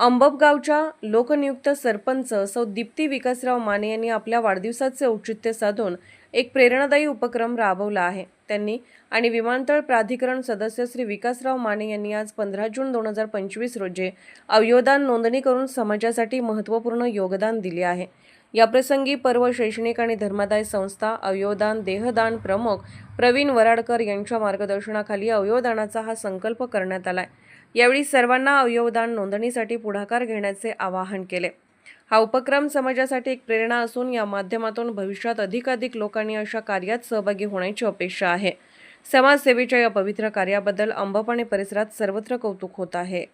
अंबबगावच्या लोकनियुक्त सरपंच सौ दीप्ती विकासराव माने यांनी आपल्या वाढदिवसाचे औचित्य साधून एक प्रेरणादायी उपक्रम राबवला आहे. त्यांनी आणि विमानतळ प्राधिकरण सदस्य श्री विकासराव माने यांनी आज पंधरा जून दोन हजार पंचवीस रोजी अवयवदान नोंदणी करून समाजासाठी महत्त्वपूर्ण योगदान दिले आहे. याप्रसंगी पर्व शैक्षणिक आणि धर्मादाय संस्था अवयवदान देहदान प्रमुख प्रवीण वराडकर यांच्या मार्गदर्शनाखाली अवयवदानाचा हा संकल्प करण्यात आला आहे यावेळी सर्वांना अवयवदान नोंदणीसाठी पुढाकार घेण्याचे आवाहन केले. हा उपक्रम समाजासाठी एक प्रेरणा असून या माध्यमातून भविष्यात अधिकाधिक लोकांनी अशा कार्यात सहभागी होण्याची अपेक्षा आहे. समाजसेवेच्या या पवित्र कार्याबद्दल अंबप आणि परिसरात सर्वत्र कौतुक होत आहे.